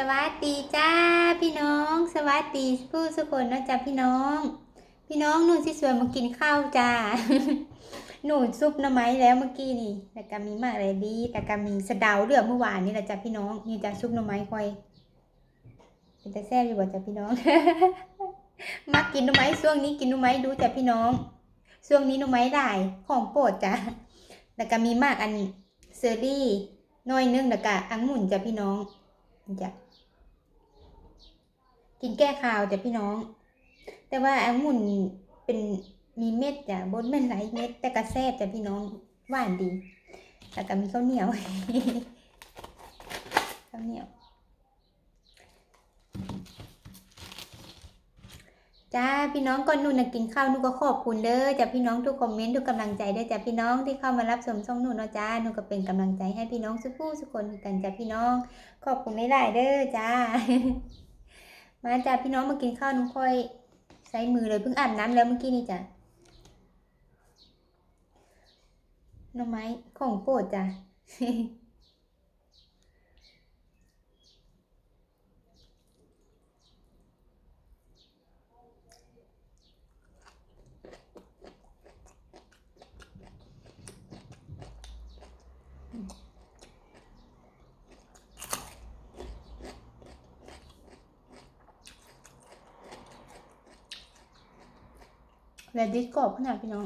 สวัสดีจ้าพี่น้อง สวัสดีผู้สุคนนะจ๊ะพี่น้อง พี่น้องหนูสิสวยมากินข้าวจ้าหนูซุปน้ำไม้แล้วเมื่อกี้นี่แต่ก็มีมากเลยดีแต่ก็มีสะเดาเดือเมื่อวานนี่แหละจ้ะพี่น้องนี่จ้ะซุปน้ำไม้คอยเป็นแต่แซ่บอยู่บ่จ้ะพี่น้องมักกินน้ำไม้ช่วงนี้กินน้ำไม้ดูจ้ะพี่น้องช่วงนี้น้ำไม้ได้ของโปรดจ้ะแล้วก็มีมากอันเซอรี่น้อยนึงแล้วก็องุ่นจ้ะพี่น้องจ้ะ กินแก้คาวจ้ะพี่น้อง แต่ว่าองุ่นเป็นมีเม็ดจ้ะบนแม่นไหลายเม็ด แต่กระแซบจ้ะพี่น้องหวานดีแล้วก็มีข้าวเหนียวข้าวเหนียว จ้าพี่น้องก่อนหนูนะกินข้าวหนูก็ขอบคุณเด้อจ้ะพี่น้องทุกคอมเมนต์ทุกกำลังใจเด้อจ้ะพี่น้องที่เข้ามารับชมช่องหนูเนาะจ้าหนูก็เป็นกำลังใจให้พี่น้องสุกู้สุกคนกันจ้ะพี่น้อง ขอบคุณหลายๆเด้อจ้า มาจ้าพี่น้องมากินข้าวน้องค่อยใช้มือเลยเพิ่งอาบน้ำแล้วเมื่อกี้นี่จ้ะน้องไม้ของโปรดจ้ะ และดิสกรอบขนาดพี่น้อง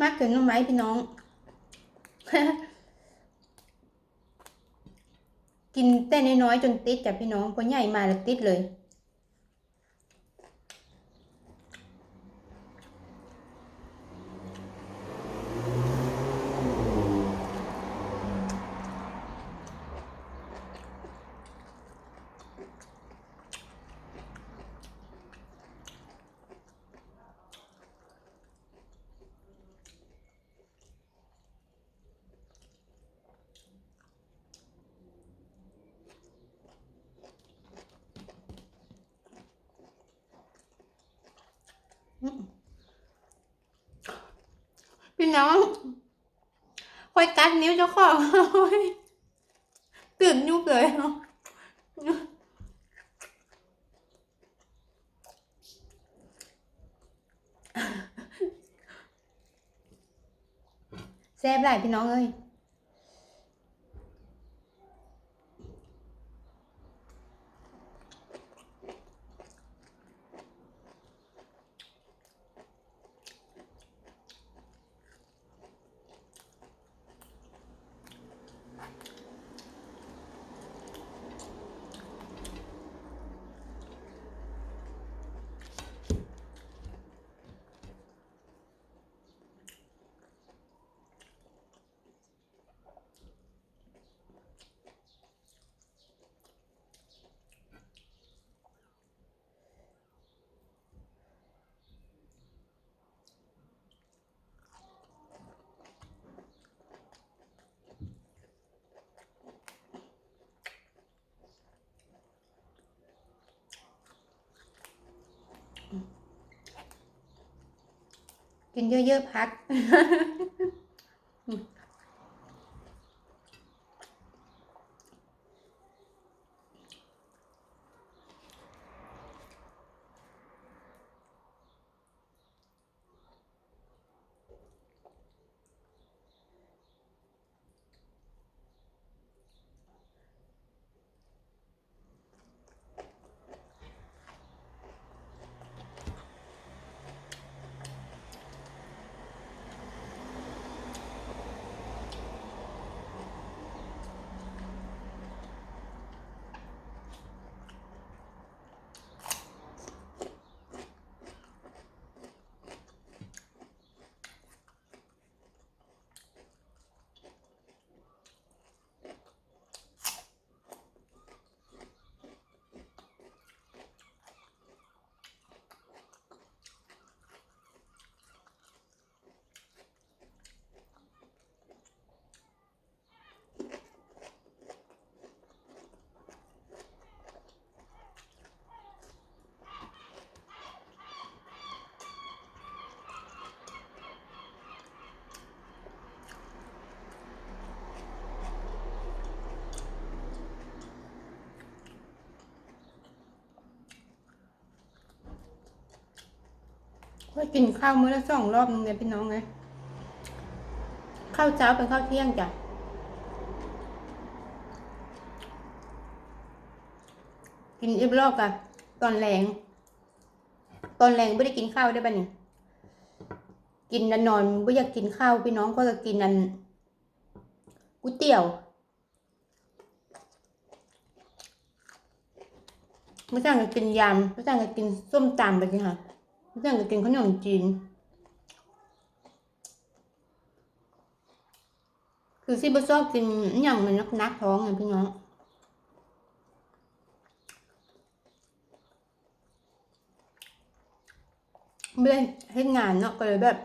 มากเกินหน่อไม้พี่น้อง กินแต่น้อยๆจนติดจ้ะพี่น้องพอใหญ่มาแล้วติดเลย พี่น้องคอยกัดนิ้วเจ้าของตื่นยุบเลยเนาะแซ่บหลายพี่น้องเอ้ย กินเยอะๆพัก กินข้าวมื้อละสองรอบนึงเนี่ยพี่น้องไงข้าวเช้าเป็นข้าวเที่ยงจ้ะกินอีกรอบกันตอนแรง ตอนแรงไม่ได้กินข้าวได้ปะนี่กินแล้วนอนไม่อยากกินข้าวพี่น้องก็จะกินนันก๋วยเตี๋ยวไม่ต่างกับกินยำไม่ต่างกับกินส้มตำไปสิค่ะ ไม่ต่างกับกินขนมจีน คือซิบชอบกินอย่างมันนักนักๆท้องไงพี่น้องไม่ได้ให้งานเนาะก็เลยแบบ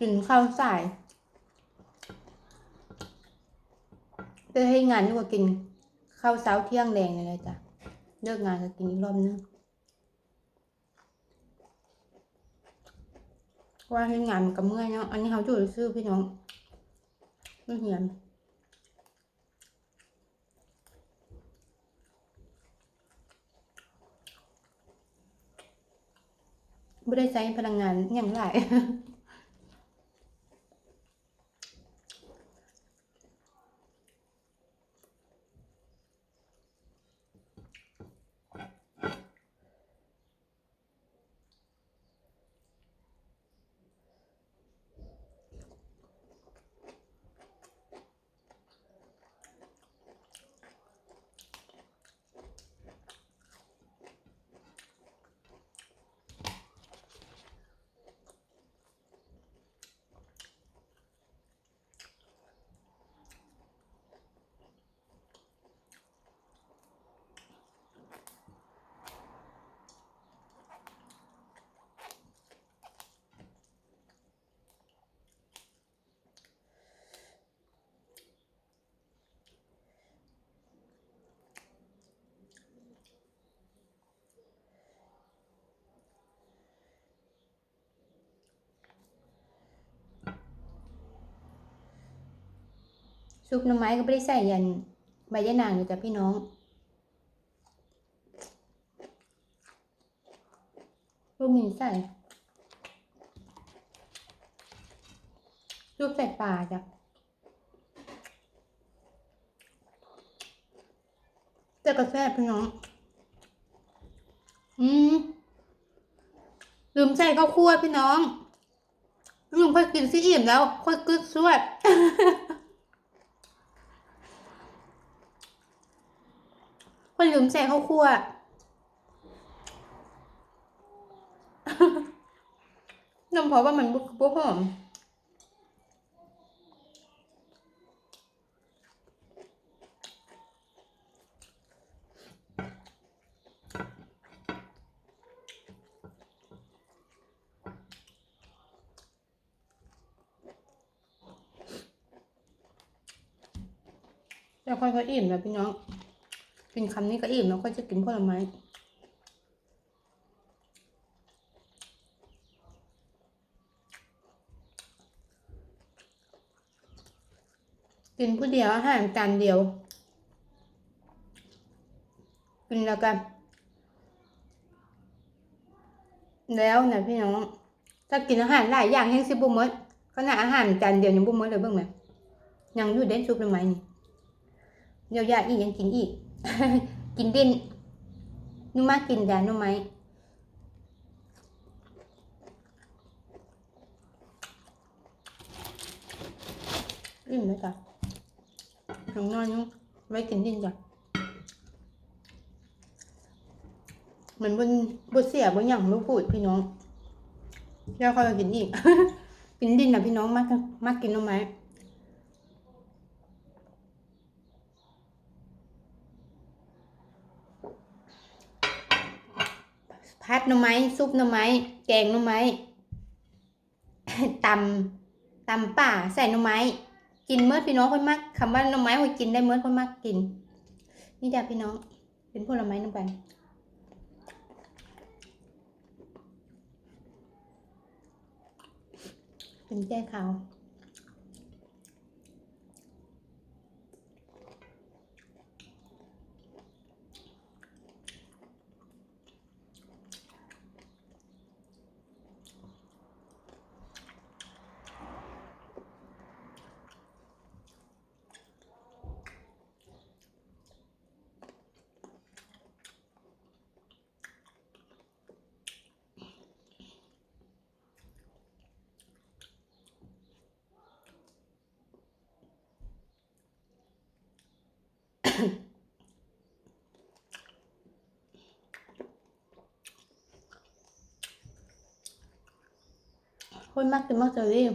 กินข้าวสายได้ให้งานนี่กว่ากินข้าวเช้าเที่ยงแรงเลยจ้ะเลิกงานก็กินอีกรอบนึง ว่าเห้งานมันก็เมื่อยเนาะ อันนี้เขาจุดซื้อพี่น้องไม่เหียนไม่ได้ใช้พลังงานอย่างไร ซุปหน้ำไม้ก็ไม่ได้ใส่ยันใบยะนางอยู่จ้ะพี่น้อง ลูกมีใส่ลูกใส่ปลาจ้ะแต่กาแฟพี่น้อง อืมลืมใส่ข้าวคั่วพี่น้องลุงค่อยกินซิอิ่มแล้ว ค่อยกึดสวด คนลืมใส่ข้าวคั่วน้ำเพราะว่ามันบุบุหอมแล้วค่อยๆอิ่มนะพี่น้อง กินคำนี้ก็อิ่มแล้วก็จะกินผลไม้กินผู้เดียวอาหารจานเดียว กินแล้วกัน แล้วนะพี่น้อง ถ้ากินอาหารหลายอย่างยังสิบุ้มมดขนาดอาหารจานเดียวยังบุ้มมดเลยเบิ่งไหมยังอยู่เด่นซุปเลยไหมนี่เดี๋ยวยาอีกยังกินอีก กินดินนุ่มมากกินยานุ่มไหมอิ่มเลยจ้ะน้องนอนนุ่มไว้กินดินจ้ะเหมือนบนบนเสียบนอย่างลูกพูดพี่น้องแล้วเขาจะกินอีก กินดินนะพี่น้องมากมากกินนุ่มไหม พัดหน่อไม้ซุปหน่อไม้แกงหน่อไม้ตำตำป่าใส่หน่อไม้ กินเมื่อพี่น้องคนมากคำว่าหน่อไม้หอยกินได้เมื่อคนมากกิน นี่จ้ะพี่น้อง เป็นผลไม้น้ำกันเป็นแก้ขาว คนมากกินมากเจอรี่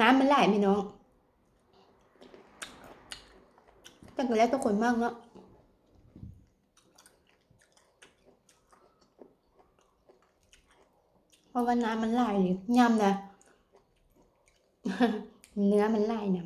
น้ำมันไหลพี่น้องแต่ก็แล้วตัวคนมากเนาะเพราะว่าน้ำมันไหลเลยยำนะเนื้อมันไหลเนี่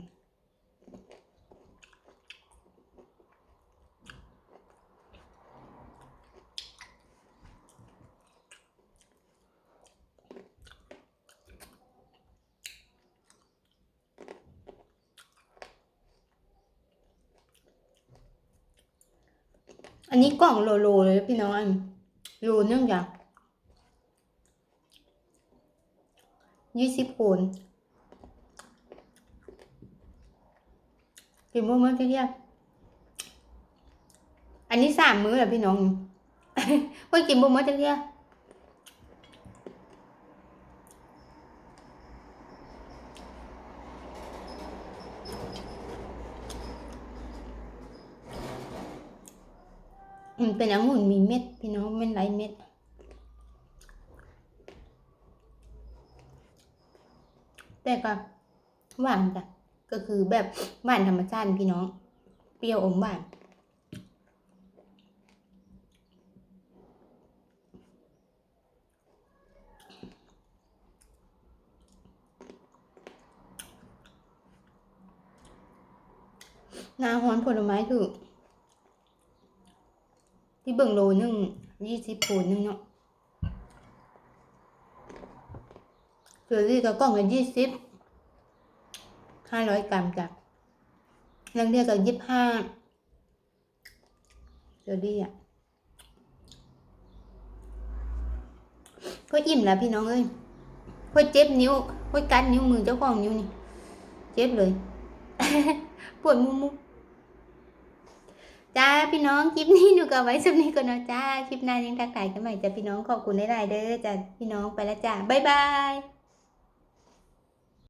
อันนี้กล่องโลโลเลยพี่น้องอันโลนึงจากยี่สิบคนกินมื้อมื้อเที่ยอันนี้สามมื้อเหรอพี่น้องเพิ่งกินมื้อมื้อเที่ยง มันเป็นองุ่นมีเม็ด พี่น้องมันไรเม็ด แต่ก็หวานจ้ะก็คือแบบหวานธรรมชาติพี่น้อง เปรี้ยวอมหวานนาฮ้อนผลไม้ถือ เบิ่งโลนึงยี่สิบผลนึงเนาะเกลือรี่กับกล่องละยี่สิบห้าร้อยกรัมจ้ะนังเรียกกับยี่สิบห้าเกลือรี่อะก็อิ่มแล้วพี่น้องเอ้ยค่อยเจ็บนิ้วค่อยกัดนิ้วมือเจ้าของนิ้วนี่ เจ็บเลย ปวดมุมมุ จ้าพี่น้องคลิปนี้หนูก็ไว้สำนี้ก่อนเนาะจ้าคลิปหน้ายังทักทายกันใหม่จ้าพี่น้องขอบคุณหลายเด้อจ้าพี่น้องไปแล้วจ้าบ๊ายบาย